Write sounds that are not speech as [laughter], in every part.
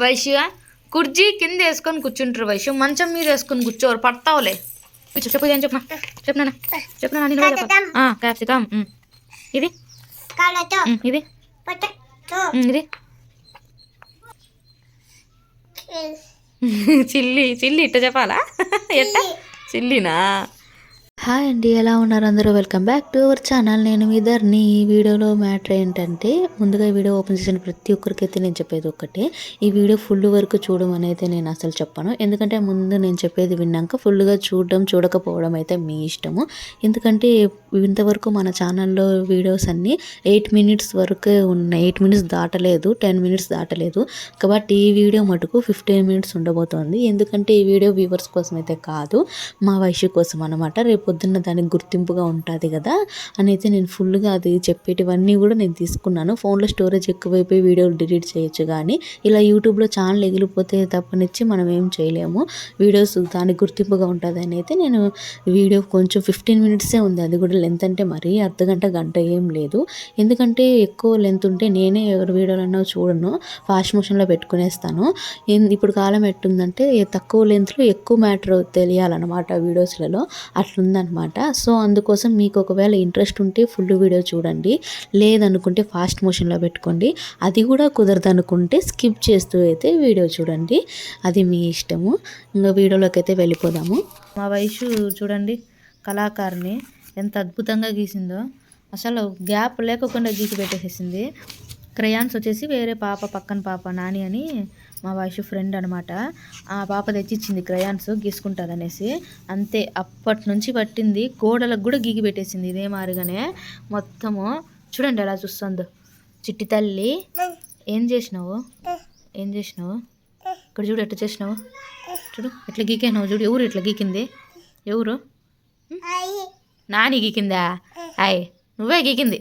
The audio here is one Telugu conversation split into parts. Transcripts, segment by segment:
వైశ్య కుర్జీ కింద వేసుకొని కూర్చుంటారు వైశ్య మంచం మీద వేసుకొని కూర్చోరు. పడతావులే. చెప్పు ఏం చెప్పనా చెప్పనా చెప్పనా క్యాప్సికమ్ ఇది? ఇది? ఇది? [laughs] చిల్లి చిల్లి ఇట్ట చెప్పాలా? ఎట్ట? చిల్లినా? హాయ్ అండి ఎలా ఉన్నారు అందరూ? Welcome back to our channel నేను మీ ఇద్దరిని ఈ వీడియోలో మ్యాటర్ ఏంటంటే ముందుగా ఈ వీడియో ఓపెన్ చేసిన ప్రతి ఒక్కరికైతే నేను చెప్పేది ఒక్కటే. ఈ వీడియో ఫుల్ వరకు చూడమని అయితే నేను అసలు చెప్పను. ఎందుకంటే ముందు నేను చెప్పేది విన్నాక ఫుల్గా చూడడం చూడకపోవడం అయితే మీ ఇష్టము. ఎందుకంటే ఇంతవరకు మన ఛానల్లో వీడియోస్ అన్నీ ఎయిట్ మినిట్స్ వరకే ఉన్నాయి. ఎయిట్ మినిట్స్ దాటలేదు టెన్ మినిట్స్ దాటలేదు. కాబట్టి ఈ వీడియో మటుకు ఫిఫ్టీన్ మినిట్స్ ఉండబోతోంది. ఎందుకంటే ఈ వీడియో వ్యూవర్స్ కోసం అయితే కాదు మా వయసు కోసం అనమాట రేపు పొద్దున్న దానికి గుర్తింపుగా ఉంటుంది కదా? అని అయితే నేను ఫుల్గా అది చెప్పేటివన్నీ కూడా నేను తీసుకున్నాను. ఫోన్లో స్టోరేజ్ ఎక్కువైపోయి వీడియోలు డిలీట్ చేయొచ్చు కానీ ఇలా యూట్యూబ్లో ఛానల్ ఎగిలిపోతే తప్పనిచ్చి మనం ఏం చేయలేము. వీడియోస్ దానికి గుర్తింపుగా ఉంటుంది అని అయితే నేను వీడియో కొంచెం ఫిఫ్టీన్ మినిట్సే ఉంది. అది కూడా లెంత్ అంటే మరీ అర్ధ గంట గంట ఏం లేదు. ఎందుకంటే ఎక్కువ లెంత్ ఉంటే నేనే ఎవరి వీడియోలన్నా చూడను. ఫాస్ట్ మోషన్లో పెట్టుకునేస్తాను. ఏం- ఇప్పుడు కాలం ఎట్టుందంటే తక్కువ లెంత్లో ఎక్కువ మ్యాటర్ తెలియాలన్నమాట వీడియోస్లలో. ఉంటుందన్నమాట. సో అందుకోసం మీకు ఒకవేళ ఇంట్రెస్ట్ ఉంటే ఫుల్ వీడియో చూడండి. లేదనుకుంటే ఫాస్ట్ మోషన్లో పెట్టుకోండి. అది కూడా కుదరదు అనుకుంటే స్కిప్ చేస్తూ అయితే వీడియో చూడండి. అది మీ ఇష్టము. ఇంకా వీడియోలోకి అయితే వెళ్ళిపోదాము. మా వయసు చూడండి కళాకారుని ఎంత అద్భుతంగా గీసిందో. అసలు గ్యాప్ లేకుండా గీసి పెట్టేసేసింది. క్రయాన్స్ వచ్చేసి వేరే పాప పక్కన పాప నాని అని మా వయసు ఫ్రెండ్ అనమాట ఆ పాప తెచ్చిచ్చింది క్రయాన్స్ గీసుకుంటుంది అనేసి అంతే అప్పటి నుంచి పట్టింది. గోడలకు కూడా గీకి పెట్టేసింది ఇదే మారిగానే మొత్తము చూడండి ఎలా చూస్తుందో. చిట్టి తల్లి ఏం చేసినావు? ఏం చేసినావు? ఇక్కడ చూడు ఎట్లా చేసినావు? చూడు ఎట్లా గీకేనావు చూడు. ఎవరు ఇట్లా గీకింది? ఎవరు? నాని గీకిందా? అయ్ నువ్వే గీకింది.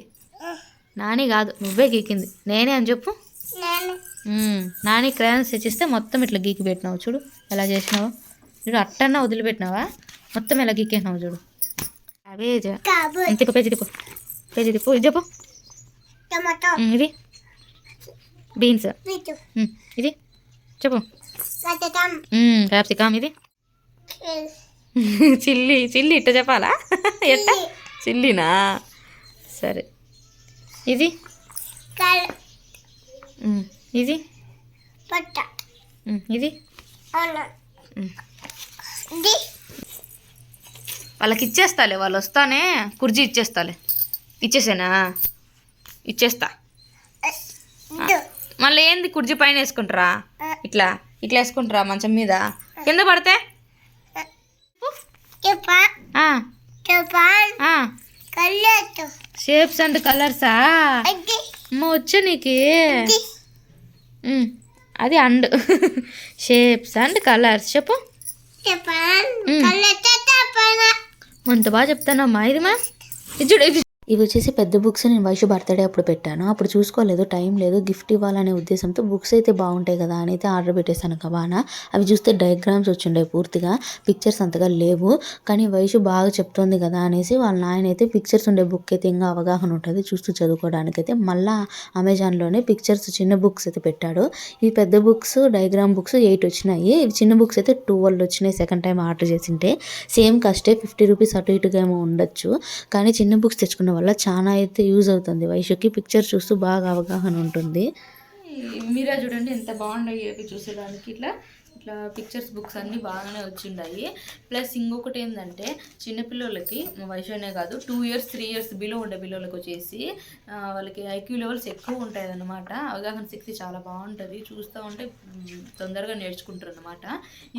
నాని కాదు నువ్వే గీకింది. నేనే అని చెప్పు. నేను క్రయాన్స్ తెచ్చిస్తే మొత్తం ఇట్లా గీకి పెట్టినావు చూడు. ఎలా చేసినావు. చూడు అట్టన్నా వదిలిపెట్టినావా? మొత్తం ఎలా గీకేసినావు చూడు. అవే తిప్పు పేజీ తిప్పు పేజీ తిప్పు ఇది చెప్పు. ఇది. బీన్స్. ఇది. చెప్పు. క్యాప్సికమ్. ఇది. చిల్లి చిల్లి ఇట్ట చెప్పాలా? ఎట్ట? చిల్లినా? సరే. ఇది. ఇది పొట్ట. ఇది వాళ్ళకి ఇచ్చేస్తాలే వాళ్ళు వస్తానే కుర్జీ ఇచ్చేస్తాలే. ఇచ్చేసేనా? ఇచ్చేస్తా. మళ్ళీ ఏంది కుర్జీ పైన వేసుకుంటారా? ఇట్లా ఇట్లా వేసుకుంటారా మంచం మీద? కింద పడితే? షేప్స్ అండ్ కలర్సా? అమ్మ వచ్చా నీకు. అది అండ్. షేప్స్ అండ్ కలర్స్ చెప్పు. అంత బాగా చెప్తానమ్మా ఇది మా ఇది చూడు ఇది ఇవి వచ్చేసి పెద్ద బుక్స్ నేను వయసు బర్త్డే అప్పుడు పెట్టాను. అప్పుడు చూసుకోలేదు టైం లేదు గిఫ్ట్ ఇవ్వాలనే ఉద్దేశంతో బుక్స్ అయితే బాగుంటాయి కదా అని అయితే ఆర్డర్ పెట్టేశాను కబానా. అవి చూస్తే డయాగ్రామ్స్ వచ్చిండే పూర్తిగా పిక్చర్స్ అంతగా లేవు. కానీ వయసు బాగా చెప్తోంది కదా అనేసి వాళ్ళ నాయన అయితే పిక్చర్స్ ఉండే బుక్ అయితే ఇంకా అవగాహన ఉంటుంది చూస్తూ చదువుకోవడానికి అయితే. మళ్ళీ అమెజాన్లోనే పిక్చర్స్ చిన్న బుక్స్ అయితే పెట్టాడు. ఇవి పెద్ద బుక్స్ డయాగ్రామ్ బుక్స్ ఎయిట్ వచ్చినాయి. ఇవి చిన్న బుక్స్ అయితే ట్వెల్వ్ వచ్చినాయి సెకండ్ టైం ఆర్డర్ చేసింటే. సేమ్ కాస్టే ఫిఫ్టీ రూపీస్ అటు ఇటుగా ఏమో ఉండొచ్చు. కానీ చిన్న బుక్స్ తెచ్చుకున్న వల్ల చాలా అయితే యూజ్ అవుతుంది. వయసుకి పిక్చర్ చూస్తూ బాగా అవగాహన ఉంటుంది. మీరే చూడండి ఎంత బాగున్నాయి చూసేదానికి ఇట్లా. ఇట్లా పిక్చర్స్ బుక్స్ అన్నీ బాగానే వచ్చిండాయి. ప్లస్ ఇంకొకటి ఏంటంటే చిన్నపిల్లలకి వయసునే కాదు two years three years below ఉండే పిల్లలకు వచ్చేసి వాళ్ళకి ఐక్యూ లెవెల్స్ ఎక్కువ ఉంటాయి అనమాట అవగాహన శక్తి చాలా బాగుంటుంది. చూస్తూ ఉంటే తొందరగా నేర్చుకుంటారు అనమాట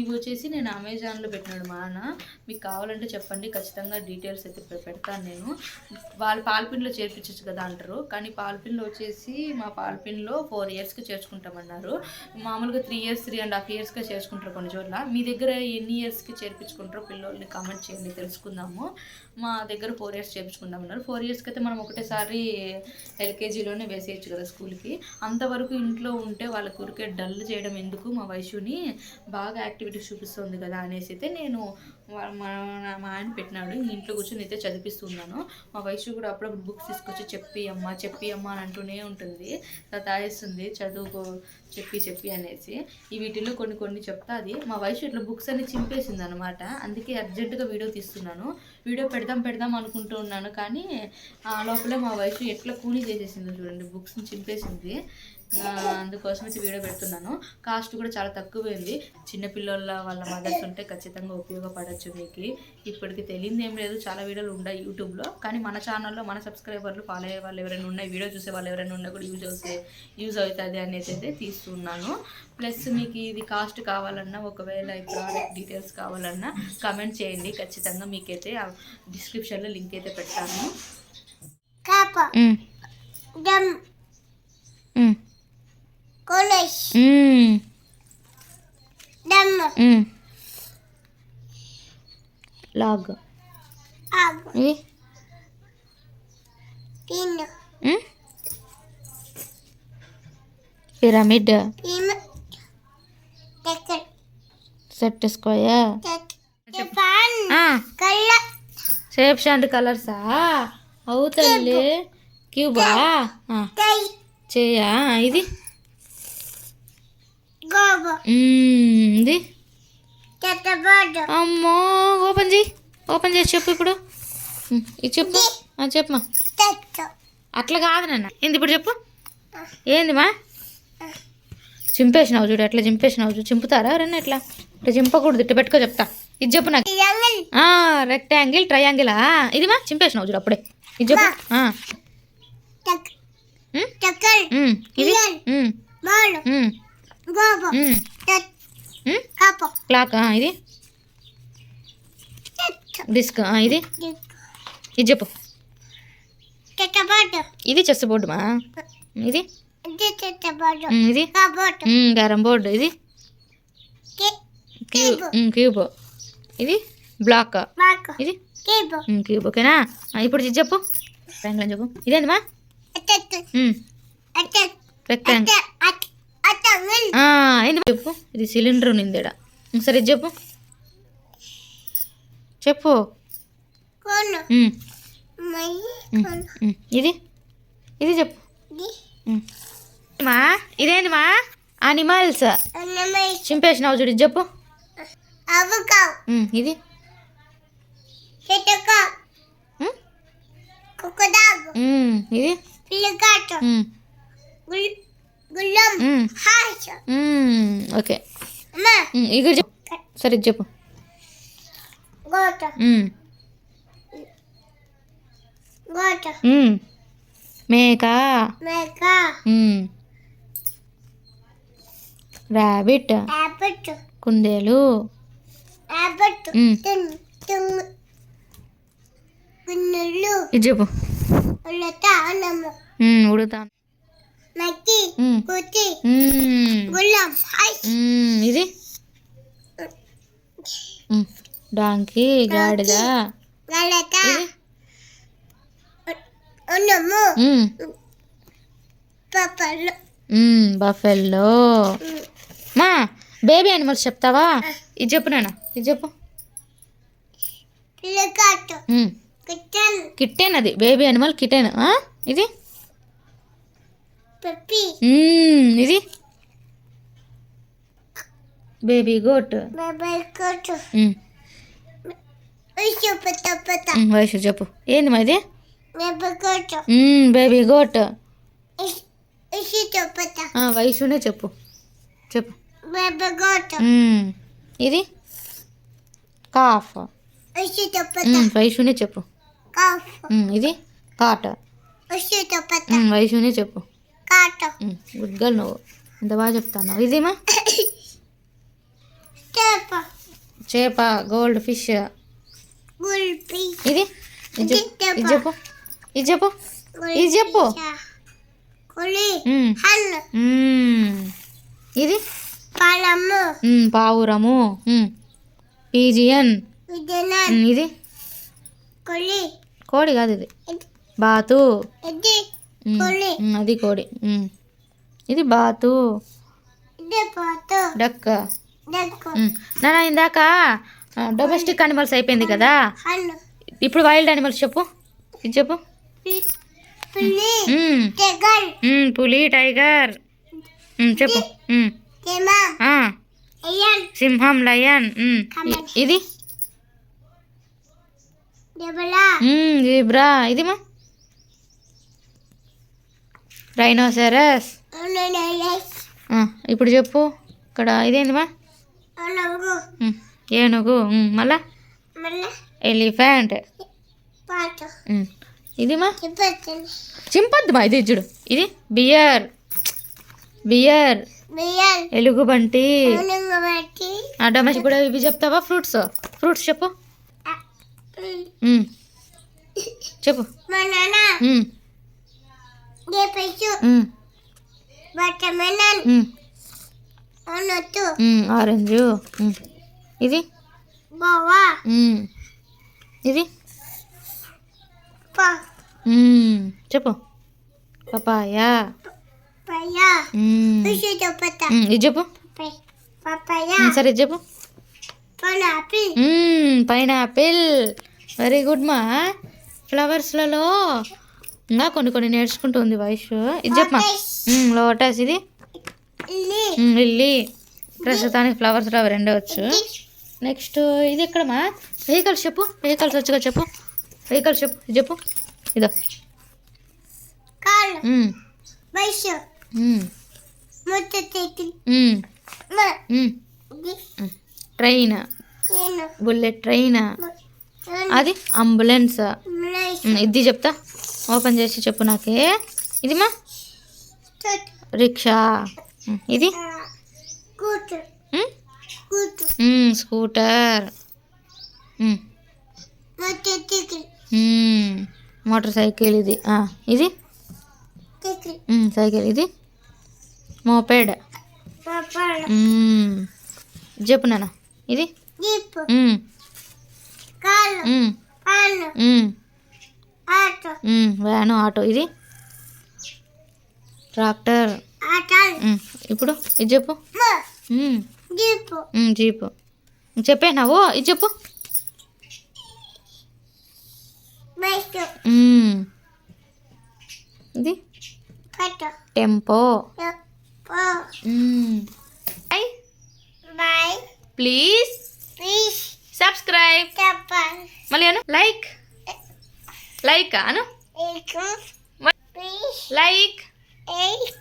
ఇవి వచ్చేసి నేను అమెజాన్లో పెట్టినాడు మా అన్న మీకు కావాలంటే చెప్పండి ఖచ్చితంగా డీటెయిల్స్ అయితే పెడతాను నేను. వాళ్ళు పాల్పిన్లో చేర్పించచ్చు కదా అంటారు. కానీ పాల్పిన్లో వచ్చేసి మా పాల్పిన్లో ఫోర్ ఇయర్స్కి చేర్చుకుంటామన్నారు. మామూలుగా three years three and half ఇయర్స్గా చేర్చుకుంటాం. చేసుకుంటారు కొన్ని చోట్ల. మీ దగ్గర ఎన్ని ఇయర్స్కి చేర్పించుకుంటారో పిల్లల్ని కామెంట్ చేయండి తెలుసుకుందాము. మా దగ్గర ఫోర్ ఇయర్స్ చేర్పించుకుందాం అన్నారు. ఫోర్ ఇయర్స్కి అయితే మనం ఒకటేసారి ఎల్కేజీలోనే వేసేయచ్చు కదా స్కూల్కి అంతవరకు ఇంట్లో ఉంటే వాళ్ళ ఊరికే డల్ చేయడం ఎందుకు? మా వయసుని బాగా యాక్టివిటీస్ చూపిస్తుంది కదా అనేసి అయితే నేను మా మా ఆయన పెట్టినాడు. ఇంట్లో కూర్చొని అయితే చదివిస్తున్నాను మా వయసు కూడా అప్పుడప్పుడు బుక్స్ తీసుకొచ్చి చెప్పి అమ్మ చెప్పి అమ్మ అని అంటూనే ఉంటుంది. తాయిస్తుంది చదువుకో చెప్పి చెప్పి అనేసి. ఈ వీటిలో కొన్ని కొన్ని చెప్తాది. మా వయసు ఇట్లా బుక్స్ అన్ని చింపేసింది అనమాట అందుకే అర్జెంటుగా వీడియో తీస్తున్నాను. వీడియో పెడదాం పెడదాం అనుకుంటూ ఉన్నాను. కానీ ఆ లోపల మా వయసు ఎట్లా కూని చేసేసింది చూడండి. బుక్స్ని చింపేసింది. అందుకోసం అయితే వీడియో పెడుతున్నాను. కాస్ట్ కూడా చాలా తక్కువైంది. చిన్నపిల్లల వాళ్ళ మదర్స్ ఉంటే ఖచ్చితంగా ఉపయోగపడచ్చు మీకు. ఇప్పటికి తెలియదు ఏం లేదు. చాలా వీడియోలు ఉన్నాయి యూట్యూబ్లో. కానీ మన ఛానల్లో మన సబ్స్క్రైబర్లు ఫాలో అయ్యే వాళ్ళు ఎవరైనా ఉన్నాయి వీడియో చూసే వాళ్ళు ఎవరైనా ఉన్నా కూడా యూజ్ అవుతే యూజ్ అవుతుంది అనేది అయితే తీస్తున్నాను. ప్లస్ మీకు ఇది కాస్ట్ కావాలన్నా ఒకవేళ ఈ ప్రోడక్ట్ డీటెయిల్స్ కావాలన్నా కమెంట్ చేయండి. ఖచ్చితంగా మీకైతే డిస్క్రిప్షన్లో లింక్ అయితే పెడతాను కాప దమ్ కొలస్ దమ్ లాగ్ ఆగు ఇది పిన్ పిరమిడ్ సెట్ కల్ల షేప్స్ అండ్ కలర్సా అవుతల్లి క్యూబా చేయా ఇది? ఇది అమ్మో ఓపెన్ చేయి ఓపెన్ చేసి చెప్పు ఇప్పుడు. ఇది చెప్పు. ఆ, చెప్పమా టెట్ అట్లా కాదు నాన్న. ఏంది ఇప్పుడు చెప్పు. ఏందిమా చింపేసినావు చూడు ఎట్లా చింపేసినావు చూడు. చింపుతారా ఎవరన్నా ఇట్లా? ఇట్లా చింపకూడదు ఇట్లా పెట్టుకో చెప్తా. ఇది చెప్పు నాకు. రెక్టాంగిల్ ట్రయాంగిలా ఇదిమా చింపేసినావు చూడు అప్పుడే. ఇది చెప్పు. ఇది? క్లాక్ ఇది. డిస్క్ ఇది. ఇది చెప్పు. ఇది చెస్ బోర్డు మా ఇది ఇది. క్యారమ్ బోర్డు ఇది. క్యూబ్ ఇది. బ్లాక్. ఇది. క్యూబ్. ఓకేనా? ఇప్పుడు ఇది చెప్పు. చెప్పు. టెట్ రెక్టాంగిల్. ఏంది చెప్పు? ఇది సిలిండర్ ఉంది. సరే చెప్పు. చెప్పు. ఇది? ఇది చెప్పు. మ్. ఇదేంటి మా? అనిమల్స్ చింపేసినావు చూడు ఇది చెప్పు. ఇది? ఇది? ఓకే. ఇక్కడ చెప్పు. సరే చెప్పు. మేక. యాపట్. కుందేలు. ఇది చెప్పు. ఉలత ఇది? డాంకీ గాడిద. బఫెల్లో. మా బేబీ అనిమల్స్ చెప్తావా? ఇది చెప్పు నాన్న ఇది చెప్పు. కిట్టెన్ అది బేబీ అనిమల్ కిటెన్ ఆ? ఇది? ఇది? Baby goat. వయసు చెప్పు ఏంది మా ఇది? Baby goat. వయసునే చెప్పు. చెప్పు. ఇది? కాఫ్. వయసునే చెప్పు. ఇది? కాట్. వయసునే చెప్పు. గుడ్ గర్ల్ నువ్వు. ఎంత బాగా చెప్తాను ఇదేమా చేప. చేప గోల్డ్ ఫిష్. ఇది? ఇది చెప్పు. ఇది చెప్పు. ఇది చెప్పు. ఇది పావురము. పీజియన్. ఇది? కోడి. కాదు ఇది. బాతు. అది కోడి. ఇది బాతు. డక్క. నాన్న ఇందాక డొమెస్టిక్ అనిమల్స్ అయిపోయింది కదా? ఇప్పుడు వైల్డ్ అనిమల్స్ చెప్పు. ఇది చెప్పు. పులి టెగర్ చెప్పు. సింహం లయన్. ఇది? జీబ్రా. ఇది మా రైనోసెరస్ ఇప్పుడు చెప్పు. ఇక్కడ ఇదేందిమా అనంగు ఉమ్, ఏనుగు మళ్ళా? ఎలిఫెంట్ ఉమ్, ఇదిమా చెప్పచ్చని చింపద్దుమా ఇది చూడు. ఇది బియర్. బియర్. ఎలుగుబంటి. డొమెస్టిక్ కూడా ఇవి చెప్తావా? ఫ్రూట్స్. ఫ్రూట్స్ చెప్పు. చెప్పు. ఆరెంజ్. ఇది? ఇది? చెప్పు. పపాయ. ఇది చెప్పు. సరే చెప్పు. పనాపి పైనాపిల్. వెరీ గుడ్ మా. ఫ్లవర్స్లలో ఇంకా కొన్ని కొన్ని నేర్చుకుంటూ ఉంది వయసు ఇది చెప్పమా లోటస్. ఇది. లిల్లీ. ప్రస్తుతానికి ఫ్లవర్స్ అవి రెండే వచ్చు. నెక్స్ట్ ఇది ఎక్కడమ్మా? వెహికల్స్ చెప్పు. వెహికల్స్ వచ్చుగా చెప్పు. వెహికల్స్ చెప్పు. ఇది చెప్పు. ఇదో. ట్రైన్. Bullet train. అది అంబులెన్స్. ఇది చెప్తా. ఓపెన్ చేసి చెప్పు నాకే. ఇది మా రిక్షా ఇది? స్కూటర్. మోటార్ సైకిల్ ఇది. ఇది? సైకిల్ ఇది? మోపెడ్. చెప్పు నాన్న. ఇది? Van auto. ఇది ట్రాక్టర్. ఇప్పుడు ఇది చెప్పు. జీపు. జీపు. చెప్పేనావు ఇది చెప్పు. ఇది టెంపో. ఐ బై. ప్లీజ్. ప్లీజ్. సబ్స్క్రైబ్. మళ్ళీ లైక్. లైక్ అను ఏకు ప్లీజ్ లైక్ ఏక్